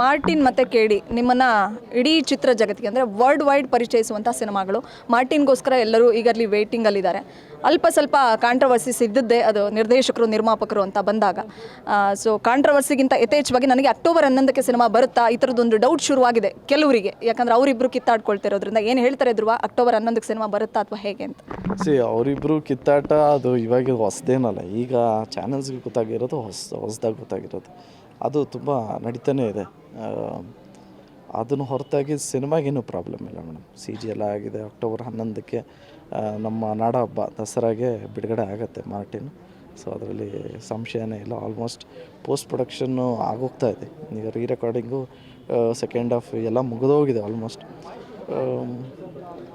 Martin ಮತ್ತು ಕೇಡಿ ನಿಮ್ಮನ್ನು ಇಡೀ ಚಿತ್ರ ಜಗತ್ತಿಗೆ ಅಂದರೆ ವರ್ಲ್ಡ್ ವೈಡ್ ಪರಿಚಯಿಸುವಂಥ ಸಿನಿಮಾಗಳು. ಮಾರ್ಟಿನ್ಗೋಸ್ಕರ ಎಲ್ಲರೂ ಈಗಲ್ಲಿ ವೇಟಿಂಗಲ್ಲಿದ್ದಾರೆ ಅಲ್ಪ ಸ್ವಲ್ಪ ಕಾಂಟ್ರವರ್ಸಿಸ್ ಇದ್ದದ್ದೇ ಅದು ನಿರ್ದೇಶಕರು, ನಿರ್ಮಾಪಕರು ಅಂತ ಬಂದಾಗ. ಸೊ ಕಾಂಟ್ರವರ್ಸಿಗಿಂತ ಯಥೇಚ್ಛವಾಗಿ ನನಗೆ ಅಕ್ಟೋಬರ್ ಹನ್ನೊಂದಕ್ಕೆ ಸಿನಿಮಾ ಬರುತ್ತಾ? ಈ ಥರದ್ದೊಂದು ಡೌಟ್ ಶುರುವಾಗಿದೆ ಕೆಲವರಿಗೆ. ಯಾಕಂದ್ರೆ ಅವರಿಬ್ಬರು ಕಿತ್ತಾಡ್ಕೊಳ್ತಿರೋದ್ರಿಂದ ಏನು ಹೇಳ್ತಾರೆ ಧ್ರುವ? ಅಕ್ಟೋಬರ್ ಹನ್ನೊಂದಕ್ಕೆ ಸಿನಿಮಾ ಬರುತ್ತಾ ಅಥವಾ ಹೇಗೆ ಅಂತ? ಸಿ ಅವರಿಬ್ಬರು ಕಿತ್ತಾಟ ಅದು ಇವಾಗ ಹೊಸದೇನಲ್ಲ. ಈಗ ಚಾನೆಲ್ಸ್ಗೆ ಗೊತ್ತಾಗಿರೋದು ಹೊಸ, ಹೊಸದಾಗಿ ಗೊತ್ತಾಗಿರೋದು. ಅದು ತುಂಬ ನಡೀತಾನೆ ಇದೆ. ಅದನ್ನು ಹೊರತಾಗಿ ಸಿನಿಮಾಗೇನು ಪ್ರಾಬ್ಲಮ್ ಇಲ್ಲ ಮೇಡಮ್. ಸಿ ಜಿ ಎಲ್ಲ ಆಗಿದೆ ಅಕ್ಟೋಬರ್ ಹನ್ನೊಂದಕ್ಕೆ ನಮ್ಮ ನಾಡ ಹಬ್ಬ ದಸರಾಗೆ ಬಿಡುಗಡೆ ಆಗುತ್ತೆ ಮಾರ್ಟಿನ್. ಸೊ ಅದರಲ್ಲಿ ಸಂಶಯನೇ ಇಲ್ಲ ಆಲ್ಮೋಸ್ಟ್ ಪೋಸ್ಟ್ ಪ್ರೊಡಕ್ಷನ್ನು ಆಗೋಗ್ತಾ ಇದೆ. ಈಗ ರೀ ರೆಕಾರ್ಡಿಂಗು ಸೆಕೆಂಡ್ ಹಾಫ್ ಎಲ್ಲ ಮುಗಿದೋಗಿದೆ ಆಲ್ಮೋಸ್ಟ್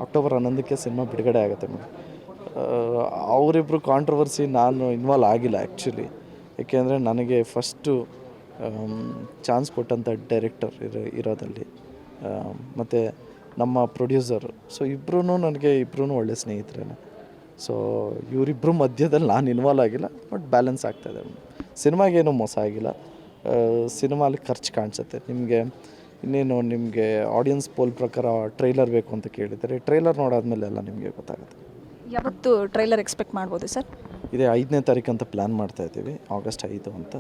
ಅಕ್ಟೋಬರ್ ಹನ್ನೊಂದಕ್ಕೆ ಸಿನಿಮಾ ಬಿಡುಗಡೆ ಆಗುತ್ತೆ ಮೇಡಮ್. ಅವರಿಬ್ಬರು ಕಾಂಟ್ರವರ್ಸಿ ನಾನು ಇನ್ವಾಲ್ವ್ ಆಗಿಲ್ಲ ಆ್ಯಕ್ಚುಲಿ ಏಕೆಂದರೆ ನನಗೆ ಫಸ್ಟು ಚಾನ್ಸ್ ಕೊಟ್ಟಂಥ ಡೈರೆಕ್ಟರ್ ಇರೋ ಇರೋದಲ್ಲಿ. ಮತ್ತು ನಮ್ಮ ಪ್ರೊಡ್ಯೂಸರು ಸೊ ಇಬ್ಬರೂ ನನಗೆ ಇಬ್ಬರೂ ಒಳ್ಳೆ ಸ್ನೇಹಿತರೇ ಸೊ ಇವರಿಬ್ಬರು ಮಧ್ಯದಲ್ಲಿ ನಾನು ಇನ್ವಾಲ್ವ್ ಆಗಿಲ್ಲ ಬಟ್ ಬ್ಯಾಲೆನ್ಸ್ ಆಗ್ತಾಯಿದೆ ಸಿನಿಮಾಗೇನು ಮೋಸ ಆಗಿಲ್ಲ. ಸಿನಿಮಾಲಿ ಖರ್ಚು ಕಾಣಿಸುತ್ತೆ. ನಿಮಗೆ ಇನ್ನೇನು ನಿಮಗೆ ಆಡಿಯನ್ಸ್ ಪೋಲ್ ಪ್ರಕಾರ ಟ್ರೈಲರ್ ಬೇಕು ಅಂತ ಕೇಳಿದರೆ ಟ್ರೈಲರ್ ನೋಡಾದ್ಮೇಲೆ ಎಲ್ಲ ನಿಮಗೆ ಗೊತ್ತಾಗುತ್ತೆ. ಯಾವತ್ತು ಟ್ರೈಲರ್ ಎಕ್ಸ್ಪೆಕ್ಟ್ ಮಾಡ್ಬೋದು ಸರ್? ಇದೇ ಐದನೇ ತಾರೀಕು ಅಂತ ಪ್ಲ್ಯಾನ್ ಮಾಡ್ತಾ ಇದ್ದೀವಿ ಆಗಸ್ಟ್ ಐದು ಅಂತ.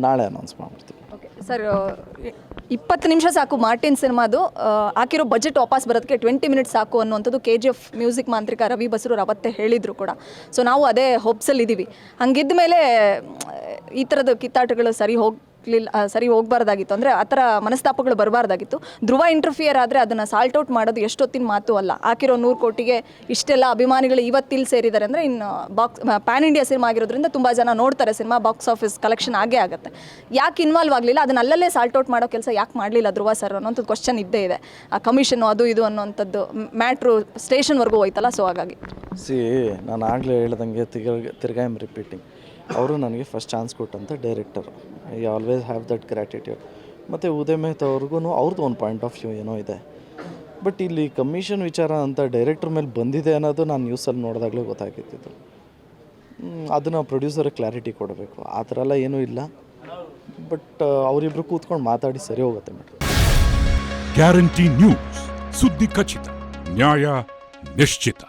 ನಾಳೆ ಅನೌನ್ಸ್ ಮಾಡ್ಬಿಡ್ತೀವಿ. ಓಕೆ ಸರ್ ಇಪ್ಪತ್ತು ನಿಮಿಷ ಸಾಕು ಮಾರ್ಟಿನ್ ಸಿನಿಮಾದು. ಆ, ಹಾಕಿರೋ ಬಜೆಟ್ ವಾಪಸ್ ಬರೋದಕ್ಕೆ ಟ್ವೆಂಟಿ ಮಿನಿಟ್ಸ್ ಸಾಕು ಅನ್ನುವಂಥದ್ದು ಕೆ ಜಿ ಎಫ್ ಮ್ಯೂಸಿಕ್ ಮಾಂತ್ರಿಕ ರವಿ ಬಸ್ರೂರ್ ಅವತ್ತೇ ಹೇಳಿದರು ಕೂಡ. ಸೊ ನಾವು ಅದೇ ಹೋಪ್ಸಲ್ಲಿ ಇದ್ದೀವಿ ಹಂಗಿದ್ದ ಮೇಲೆ ಈ ಥರದ ಕಿತ್ತಾಟಗಳು ಸರಿ ಸರಿ ಹೋಗ್ಬಾರ್ದಾಗಿತ್ತು. ಅಂದರೆ ಆ ಥರ ಮನಸ್ತಾಪಗಳು ಬರಬಾರ್ದಾಗಿತ್ತು. ಧ್ರುವ ಇಂಟರ್ಫಿಯರ್ ಆದರೆ ಅದನ್ನು ಸಾಲ್ಟ್ ಔಟ್ ಮಾಡೋದು ಎಷ್ಟೊತ್ತಿನ ಮಾತು ಅಲ್ಲ. ಹಾಕಿರೋ ನೂರು ಕೋಟಿಗೆ ಇಷ್ಟೆಲ್ಲ ಅಭಿಮಾನಿಗಳು ಇವತ್ತಿಲ್ಲಿ ಸೇರಿದ್ದಾರೆ. ಅಂದರೆ ಇನ್ನು ಬಾಕ್ಸ್ ಪ್ಯಾನ್ ಇಂಡಿಯಾ ಸಿನಿಮಾ ಆಗಿರೋದ್ರಿಂದ ತುಂಬ ಜನ ನೋಡ್ತಾರೆ ಸಿನಿಮಾ ಬಾಕ್ಸ್ ಆಫೀಸ್ ಕಲೆಕ್ಷನ್ ಆಗೇ ಆಗುತ್ತೆ. ಯಾಕೆ ಇನ್ವಾಲ್ವ್ ಆಗಲಿಲ್ಲ? ಅದನ್ನ ಅಲ್ಲಲ್ಲೇ ಸಾಲ್ಟ್ ಔಟ್ ಮಾಡೋ ಕೆಲಸ ಯಾಕೆ ಮಾಡಲಿಲ್ಲ ಧ್ರುವ ಸರ್ ಅನ್ನೋಂಥದ್ದು ಕ್ವಶನ್ ಇದ್ದೇ ಇದೆ. ಆ ಕಮಿಷನ್ ಅದು ಇದು ಅನ್ನೋಂಥದ್ದು ಮ್ಯಾಟ್ರು ಸ್ಟೇಷನ್ವರೆಗೂ ಹೋಯ್ತಲ್ಲ ಸೊ ಹಾಗಾಗಿ. ಸಿ ನಾನು ಆಗಲೇ ಹೇಳ್ದಂಗೆ ತಿರ್ಗಾ ತಿರ್ಗಾ ರಿಪೀಟಿಂಗ್ ಅವರು ನನಗೆ ಫಸ್ಟ್ ಚಾನ್ಸ್ ಕೊಟ್ಟಂಥ director I always have that gratitude ಮತ್ತು ಉದಯ ಮೆಹ್ತಾ ಅವ್ರಿಗೂ ಅವ್ರದ್ದು ಒಂದು ಪಾಯಿಂಟ್ ಆಫ್ ವ್ಯೂ ಏನೋ ಇದೆ. ಬಟ್ ಇಲ್ಲಿ ಕಮಿಷನ್ ವಿಚಾರ ಅಂತ ಡೈರೆಕ್ಟರ್ ಮೇಲೆ ಬಂದಿದೆ ಅನ್ನೋದು ನಾನು ನ್ಯೂಸಲ್ಲಿ ನೋಡಿದಾಗಲೇ ಗೊತ್ತಾಗಿದ್ದಿದ್ದು. ಅದನ್ನು ಪ್ರೊಡ್ಯೂಸರ್ ಕ್ಲಾರಿಟಿ ಕೊಡಬೇಕು. ಆ ಥರ ಎಲ್ಲ ಏನೂ ಇಲ್ಲ. ಬಟ್ ಅವರಿಬ್ಬರು ಕೂತ್ಕೊಂಡು ಮಾತಾಡಿ ಸರಿ ಹೋಗುತ್ತೆ ಮೇಡಮ್ ಗ್ಯಾರಂಟಿ ನ್ಯೂಸ್ ಸುದ್ದಿ ಖಚಿತ. ನ್ಯಾಯ ನಿಶ್ಚಿತ.